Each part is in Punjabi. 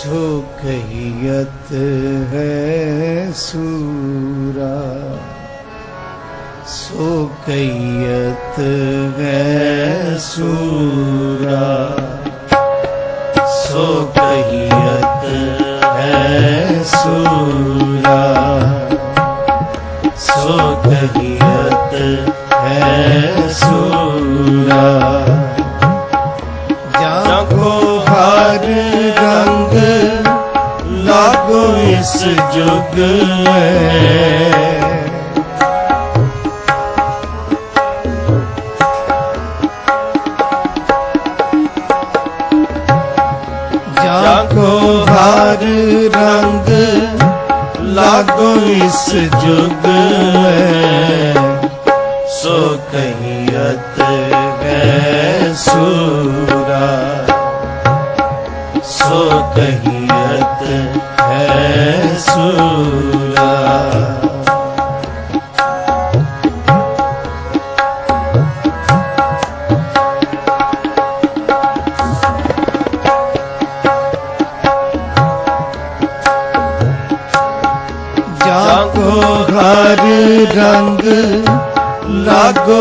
सो कहियत है सूरा सो कहियत है सूरा सो कहियत है सूरा सो कहियत है सूरा ਇਸ ਜੁਗ ਹੈ ਜਾ ਕੋ ਭਾਰ ਰੰਗ ਲਾਗੋ ਇਸ ਜੁਗ ਹੈ ਸੋ ਕਹੀਅਤ ਹੈ ਸੋ ਕਹੀ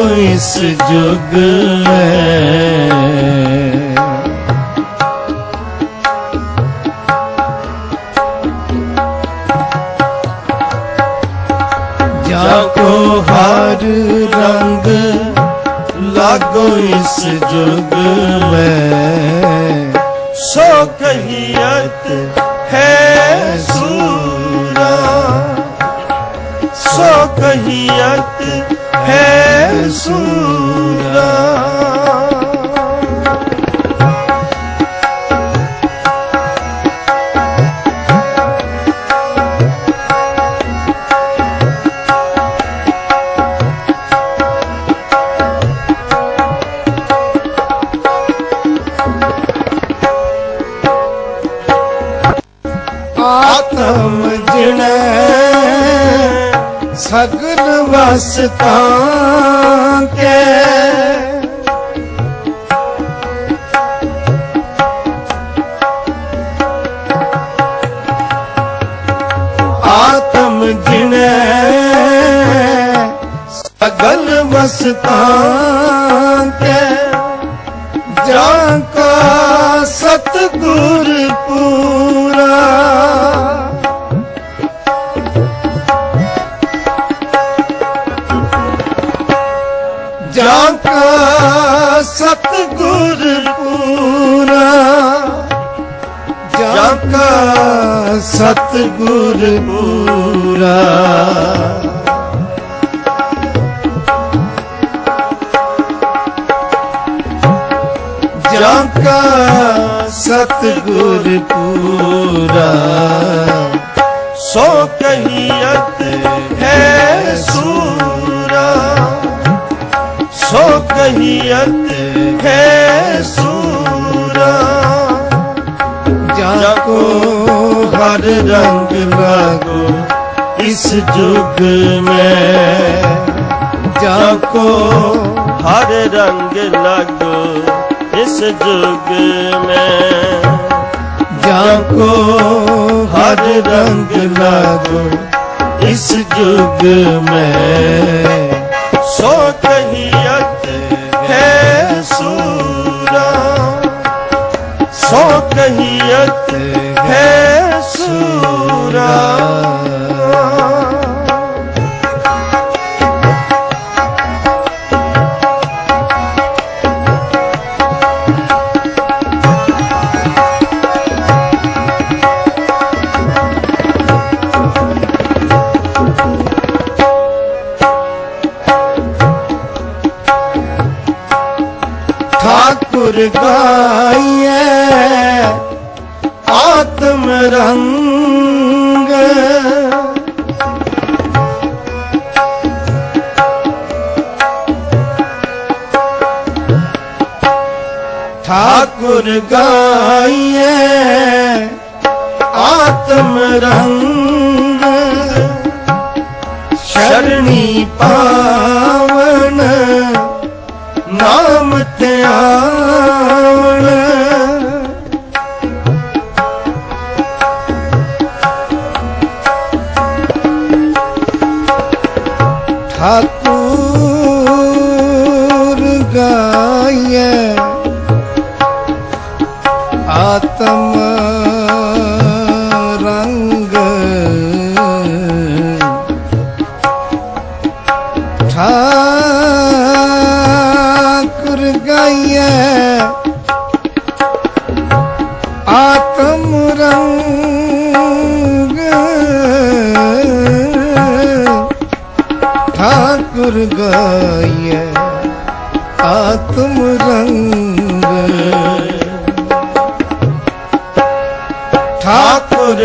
ਇਸ ਜੁਗ ਹੈ। ਜਾ ਕੋ ਹਰ ਰੰਗ ਲਾਗੋ ਇਸ ਜੁਗ ਮੈਂ ਸੋ ਕਹੀਅਤ ਹੈ ਸੋ ਕਹੀਅਤ ਹੈ सूरा ਸਗਲ ਵਸਤਾਂ ਕੇ। ਆਤਮ ਜਿਣੈ ਸਗਲ ਵਸਤਾਂ ਕੇ। ਜਾਂ ਕਾ ਸਤਗੁਰ ਪੂਰਾ ਜਾਂ ਕਾ ਸਤਗੁਰ ਪੂਰਾ। ਜਾਂ ਕਾ ਸਤਗੁਰ ਪੂਰਾ। ਜਾਂ ਕਾ ਸਤਗੁਰ ਪੂਰਾ। ਸੋ ਕਹੀਅਤ ਵਹੀਅਤ ਹੈ ਸੂਰਾ। ਜਾ ਕੋ ਹਰ ਰੰਗ ਲਾਗੋ ਇਸ ਜੁਗ ਮੈਂ। ਜਾ ਕੋ ਹਰ ਰੰਗ ਲਾਗੋ ਇਸ ਜੁਗ ਮੈਂ। ਜਾ ਕੋ ਹਰ ਰੰਗ ਲਾਗੋ ਇਸ ਜੁਗ ਮੈਂ। ਸੋ ਕਹੀਆ सो कहियत है सूरा ਠਾਕੁਰ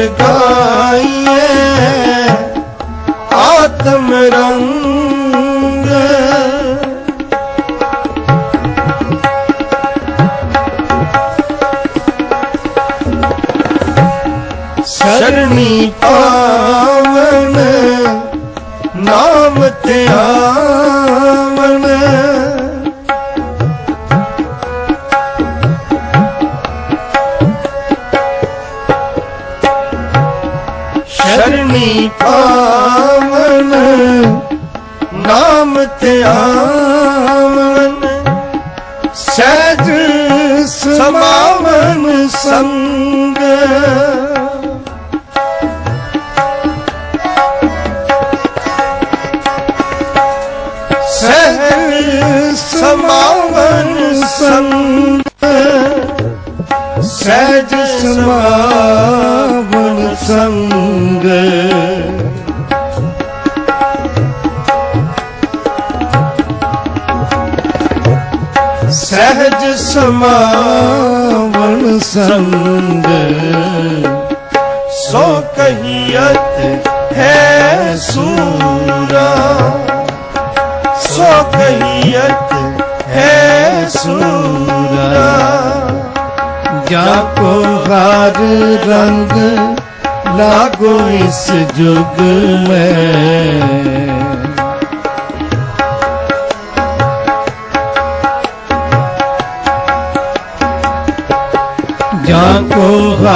का ਸ਼ਰਣੀ ਪਾਵਨ ਨਾਮ ਧਿਆਵਨ ਸਹਿਜ ਸਮਾਵਨ ਸੰਗ। ਸਹਿਜ ਸਮਾਵਨ ਸੰਗ। ਸਹਿਜ ਸਮਾਵਨ ਸੰਗ। ਸਹਿਜ ਸਮਾਵਨ ਸੰਗ। ਸੋ ਕਹੀਅਤ ਹੈ ਸੂਰਾ। ਸੋ ਕਹੀਅਤ ਹੈ ਸੂਰਾ। ਜਾ ਕੋ ਹਰ ਰੰਗ, ਲਾਗੋ ਇਸ ਜੁਗ ਮੈਂ। ਕੋ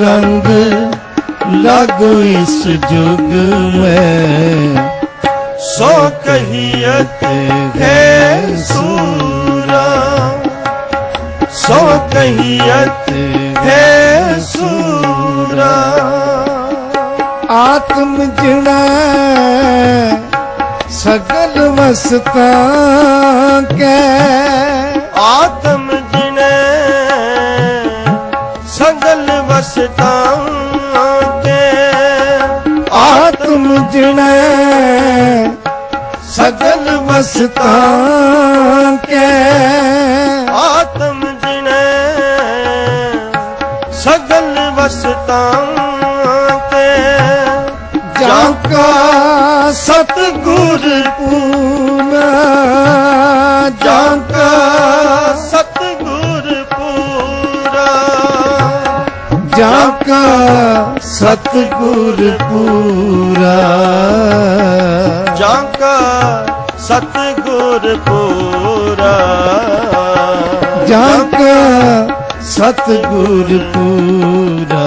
ਰੰਗ ਲਾਗੋ ਇਸ ਜੁਗ ਮੈਂ। ਸੋ ਕਹੀਅਤ ਹੈ ਸੂਰਾ ਸੋ ਕਹੀਅਤ ਹੈ ਸੂਰਾ ਆਤਮ ਜਿਣਾ ਸਗਲ ਵਸਤਾਂ ਕੈ। ਆਤਮ ਸੰਗਲ ਵਸਤਾਂ ਕੇ ਆਤਮ ਜਿਣਾ ਸਗਲ ਵਸਤਾਂ ਕੈ ਸਤਗੁਰ ਪੂਰਾ। ਜਾਂ ਕਾ ਸਤਗੁਰ ਪੂਰਾ। ਜਾਂ ਕਾ ਸਤਗੁਰ ਪੂਰਾ।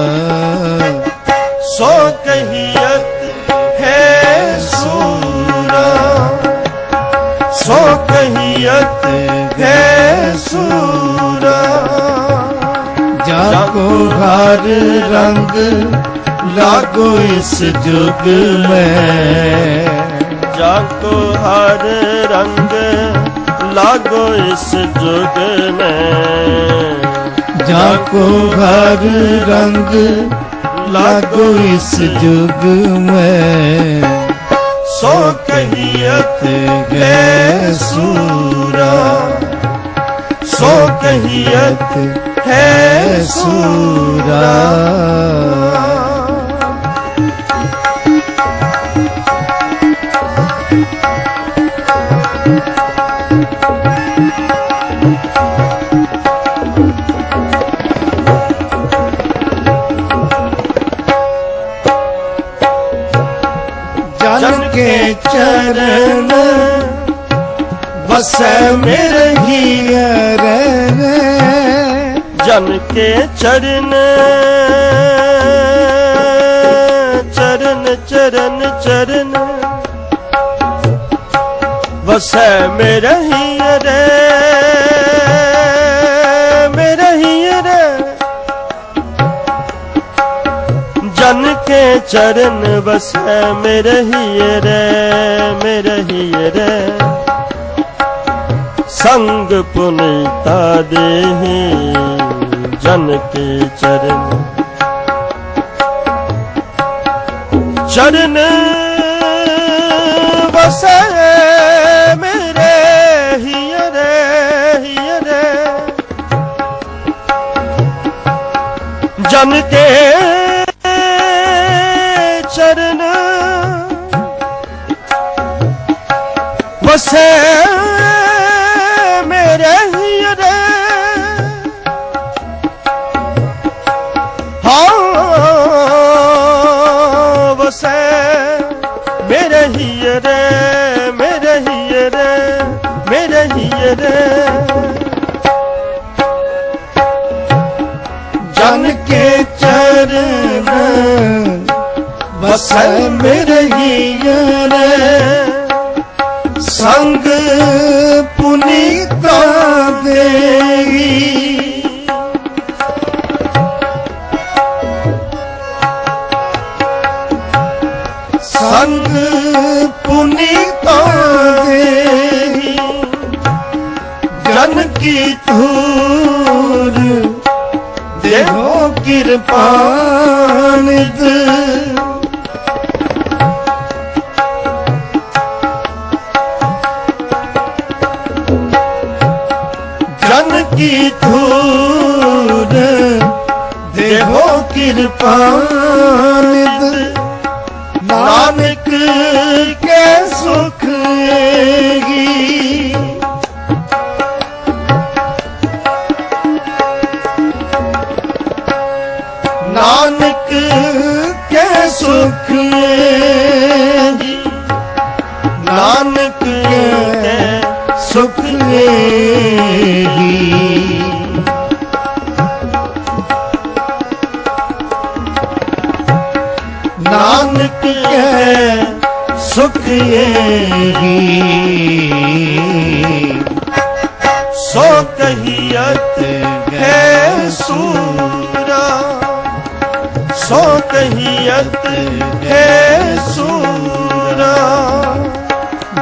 ਸੋ ਕਹੀਅਤ ਹੈ ਸੂਰਾ। ਸੋ ਕਹੀਅਤ ਹੈ ਸੂਰਾ। ਜਾ ਕੋ ਹਰ ਰੰਗ ਲਾਗੋ ਇਸ ਜੁਗ ਮੈਂ ਜਾ ਕੋ ਹਰ ਰੰਗ ਲਾਗੋ ਇਸ ਜੁਗ ਮੈਂ ਜਾ ਕੋ ਹਰ ਰੰਗ ਲਾਗੋ ਇਸ ਜੁਗ ਮੈਂ ਸੋ ਕਹੀਅਤ ਹੈ ਸੂਰਾ। ਸੋ ਕਹੀਅਤ ਹੈ ਸੂਰਾ। ਚਰਨ ਚਰਨ ਚਰਨ ਚਰਨ ਵਸੈ ਮੇਰਾ ਹੀ ਰੇ ਮੇਰਾ ਹੀ ਰੇ ਜਨ ਕੇ ਚਰਨ ਵਸੈ ਮੇ ਹੀ ਰੇ ਮੇਰੇ ਹੀ ਰੇ ਸੰਗ ਪੁਨੀਤਾ ਦੇਹੀ। ਜਨ ਕੇ ਚਰਨ। ਚਰਨ ਵਸੈ ਮੇਰੇ ਹੀਰੇ ਹੀਰੇ ਜਨ ਕੇ ਚਰਨ ਵਸੈ ਵਸੈ ਮੇਰੇ ਹੀਰ ਸੰਗ ਪੁਨੀਤਾ ਦੇਹੀ ਕੀ ਧੂਰ ਦੇਹੋ ਕਿਰਪਾਨਿਤ ਨਾਨਕ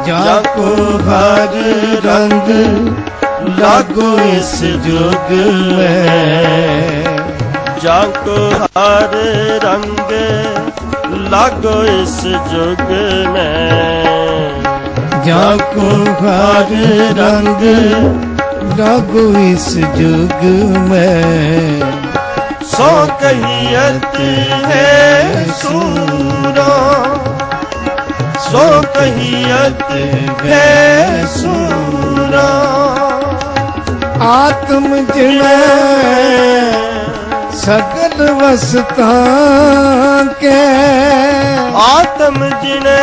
ਜਾ ਕੋ ਹਰ ਰੰਗ ਲਾਗੋ ਇਸ ਜੁਗ ਮੈਂ ਜਾਂ ਕੋ ਹਰ ਰੰਗ ਲਾਗੋ ਇਸ ਜੁਗ ਮੈਂ ਜਾ ਕੋ ਹਰ ਰੰਗ ਲਾਗੋ ਇਸ ਜੁਗ ਮੈਂ ਸੋ ਕਹੀਅਤ ਹੈ ਸੂਰਾ ਸੋ ਕਹੀਅਤ ਹੈ ਸੂਰਾ ਆਤਮ ਜਿਣੈ ਸਗਲ ਵਸਤਾਂ ਕੇ। ਆਤਮ ਜਿਨੇ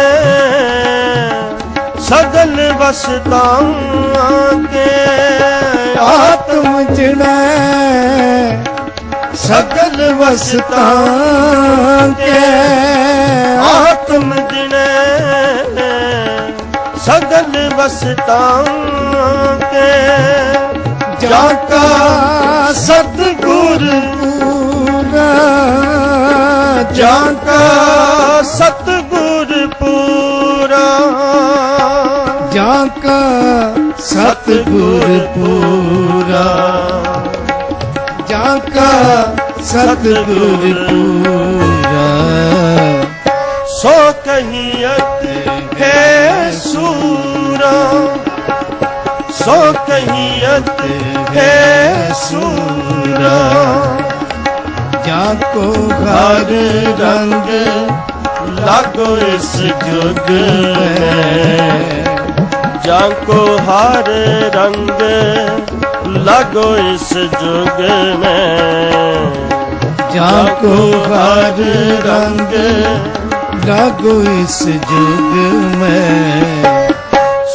ਸਗਲ ਵਸਤਾਂ ਕੇ। ਆਤਮ ਜਿਣੈ ਸਗਲ ਵਸਤਾਂ ਕੇ। ਵਸਤਾਂ ਕੇ ਜਾ ਕਾ ਸਤਿਗੁਰ ਪੂਰਾ। ਜਾਂ ਕਾ ਸਤਿਗੁਰ ਪੂਰਾ। ਜਾ ਕਾ ਸਤਿਗੁਰ ਪੂਰਾ। ਜਾ ਕਾ ਸਤਿਗੁਰ ਪੂਰਾ। ਸੋ ਕਹੀਅਤ ਸੋ ਕਹੀਅਤ ਹੈ ਸੂਰਾ। ਜਾ ਕੋ ਘਰ ਰੰਗ ਲਾਗੋ ਇਸ ਜੁਗ ਮੈਂ ਜਾਂ ਕੋ ਹਰ ਰੰਗ ਲਾਗੋ ਇਸ ਜੁਗ ਮੈਂ ਜਾ ਕੋ ਘਰ